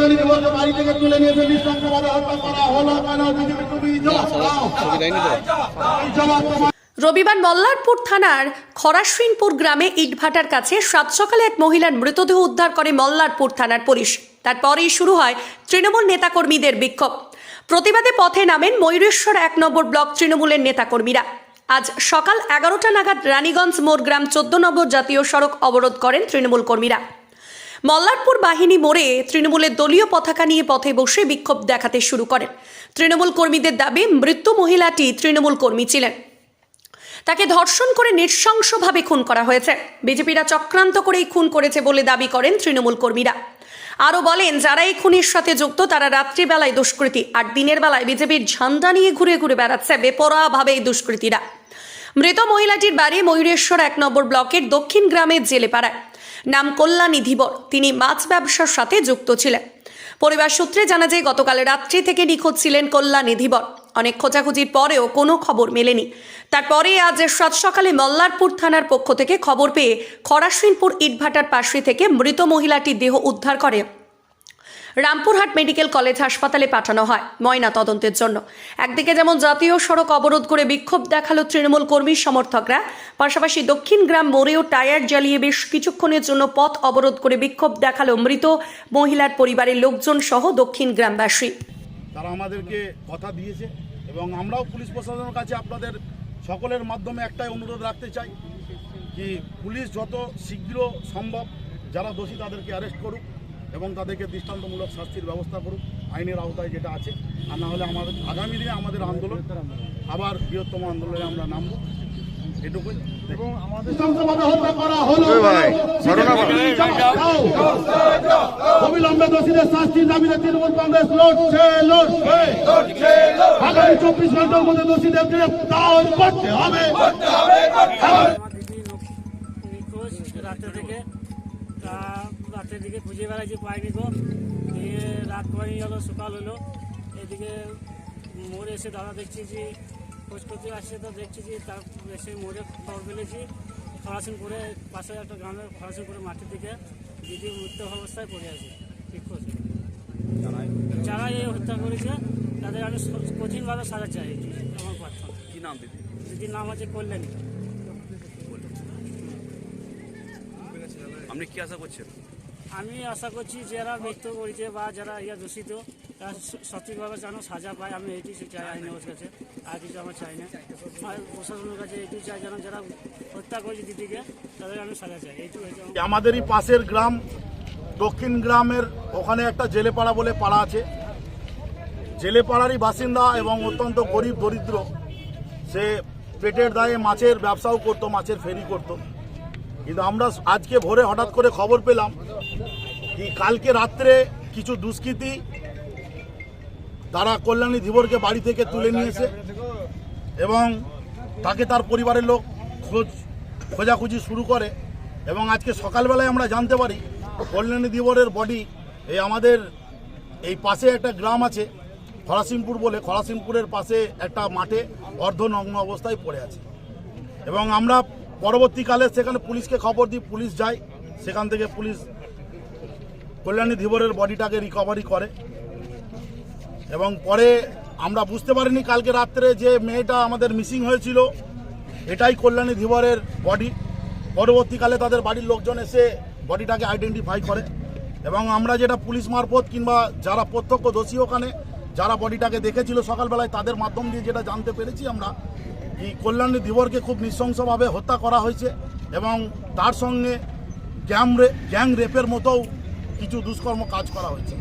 কল্যাণী দেবরকে বাড়ি থেকে তুলে নিয়ে এসে নৃশংসভাবে হত্যা করা হলো কেন? বিজেপি তুমি জবাব দাও। এই জবাব তোমার রবিবার মল্লারপুর থানার খরাশ্বিনপুর গ্রামে ইটভাটার কাছে সাত সকালে এক মহিলার মৃতদেহ উদ্ধার করে মল্লারপুর থানার পুলিশ। তারপরেই শুরু হয় তৃণমূল নেতাকর্মীদের বিক্ষোভ। প্রতিবাদে পথে নামেন ময়ূরেশ্বর এক নম্বর ব্লক তৃণমূলের নেতাকর্মীরা। আজ সকাল এগারোটা নাগাদ রানীগঞ্জ মোড় গ্রাম চোদ্দ নম্বর জাতীয় সড়ক অবরোধ করেন তৃণমূল কর্মীরা। মল্লারপুর বাহিনী মোড়ে তৃণমূলের দলীয় পতাকা নিয়ে পথে বসে বিক্ষোভ দেখাতে শুরু করেন। তৃণমূল কর্মীদের দাবি, মৃত্যু মহিলাটি তৃণমূল কর্মী ছিলেন। তাকে ধর্ষণ করে নৃশংসভাবে খুন করা হয়েছে। বিজেপিরা চক্রান্ত করেই খুন করেছে বলে দাবি করেন তৃণমূল কর্মীরা। আরও বলেন, যারা এই খুনের সাথে যুক্ত, তারা রাত্রিবেলায় দুষ্কৃতী, আর দিনের বেলায় বিজেপির ঝান্ডা নিয়ে ঘুরে ঘুরে বেড়াচ্ছে বেপরোয়াভাবে এই দুষ্কৃতীরা। মৃত মহিলাটির বাড়ি ময়ূরেশ্বর এক নম্বর ব্লকের দক্ষিণ গ্রামের জেলে জেলেপাড়ায়। নাম কল্যাণী ধীবর। তিনি মাছ ব্যবসার সাথে যুক্ত ছিলেন। পরিবার সূত্রে জানা যায়, গতকাল রাত্রি থেকে নিখোঁজ ছিলেন কল্যাণী ধীবর। অনেক খোঁজাখুঁজির পরেও কোনো খবর মেলেনি। তারপরে আজ সাত সকালে মল্লারপুর থানার পক্ষ থেকে খবর পেয়ে খরাসিনপুর ইটভাটার পাশে থেকে মৃত মহিলাটির দেহ উদ্ধার করে রামপুরহাট মেডিকেল কলেজ হাসপাতালে পাঠানো হয় ময়না তদন্তের জন্য। একদিকে যেমন জাতীয় সড়ক অবরোধ করে বিক্ষোভ দেখাল তৃণমূল কর্মী সমর্থকরা, পাশাপাশি দক্ষিণ গ্রাম মোড়েও টায়ার জ্বালিয়ে বেশ কিছুক্ষণের জন্য পথ অবরোধ করে বিক্ষোভ দেখাল মৃত মহিলার পরিবারের লোকজন সহ দক্ষিণ গ্রামবাসী। তারা আমাদেরকে কথা দিয়েছে এবং আমরাও পুলিশ প্রশাসনের কাছে আপনাদের সকলের মাধ্যমে একটাই অনুরোধ রাখতে চাই কি পুলিশ যত শীঘ্র সম্ভব যারা দোষী তাদেরকে অ্যারেস্ট করুক। এবং তাদেরকে দৃষ্টান্তমূলক শাস্তির ব্যবস্থা করুক আইনের আওতায় যেটা আছে। আর না হলে আমাদের আগামী দিনে আমাদের আন্দোলন আবার বৃহত্তম আন্দোলনে আমরা নামব। এটুকুই। এবং আমাদের অবিলম্বে দোষীদের শাস্তির দাবিতে তৃণমূল কংগ্রেস লড়ছে লড়ছে। আগামী চব্বিশ ঘণ্টার মধ্যে দোষীদের গ্রেফতার করতে হবে। থেকে রাত্রের দিকে খুঁজে বেড়াইছি পাইনি গো দিয়ে রাত কয়েক হলো সকাল হলো। এদিকে মোড়ে এসে দাদা দেখছি যে খোঁজ করতে আসছে তো দেখছি যে তার এসে মোড়ে খবর পেলেছি করে পাশে একটা গ্রামের করে মাঠের দিকে দিদি মৃত্যু অবস্থায় পড়ে আছে। নিখোঁজ যারা এই হত্যা করেছে তাদের আমি কঠিনভাবে সাজা চাই। আমার প্রার্থনা। কি নাম দিদি? দিদির নাম আছে কল্যাণী। আপনি কি আশা করছেন? আমি আশা করছি যারা মৃত্যু করেছে বা যারা ইয়া দূষিত, তারা সঠিকভাবে যেন সাজা পায়। আমি এটি চাই, আইনের কাছে। আর কিছু আমার চাই না। আর প্রশাসনের কাছে এটি চাই যেন যারা হত্যা করেছে দিদিকে, তাদের আমি সাজা চাই। এইটুকু আমাদেরই পাশের গ্রাম, দক্ষিণ গ্রামের ওখানে একটা জেলেপাড়া বলে পাড়া আছে। জেলেপাড়ারই বাসিন্দা এবং অত্যন্ত গরিব, দরিদ্র। সে পেটের দায়ে মাছের ব্যবসাও করতো, মাছের ফেরি করতো। কিন্তু আমরা আজকে ভোরে হঠাৎ করে খবর পেলাম কি কালকে রাত্রে কিছু দুষ্কৃতী তারা কল্যাণী ধীবরকে বাড়ি থেকে তুলে নিয়েছে এবং তাকে তার পরিবারের লোক খোঁজ, খোঁজাখুঁজি শুরু করে এবং আজকে সকালবেলায় আমরা জানতে পারি কল্যাণী ধীবরের বডি এই আমাদের এই পাশে একটা গ্রাম আছে খরাসিমপুর বলে খরাসিমপুরের পাশে একটা মাঠে অর্ধনগ্ন অবস্থায় পড়ে আছে। এবং আমরা পরবর্তীকালে সেখানে পুলিশকে খবর দিই, পুলিশ যায়। সেখান থেকে পুলিশ কল্যাণী ধীবরের বডিটাকে রিকভারি করে। এবং পরে আমরা বুঝতে পারিনি কালকে রাত্রে যে মেয়েটা আমাদের মিসিং হয়েছিল, এটাই কল্যাণী ধীবরের বডি পরবর্তীকালে তাদের বাড়ির লোকজন এসে বডিটাকে আইডেন্টিফাই করে। এবং আমরা যেটা পুলিশ মারফত কিংবা যারা প্রত্যক্ষ দোষী ওখানে, যারা বডিটাকে দেখেছিল সকালবেলায়, তাদের মাধ্যম দিয়ে যেটা জানতে পেরেছি আমরা কল্যাণী ধীবরকে খুব নৃশংসভাবে হত্যা করা হয়েছে এবং তার সঙ্গে রে গ্যাং রেপের মতো কিছু দুষ্কর্ম কাজ করা হয়েছে।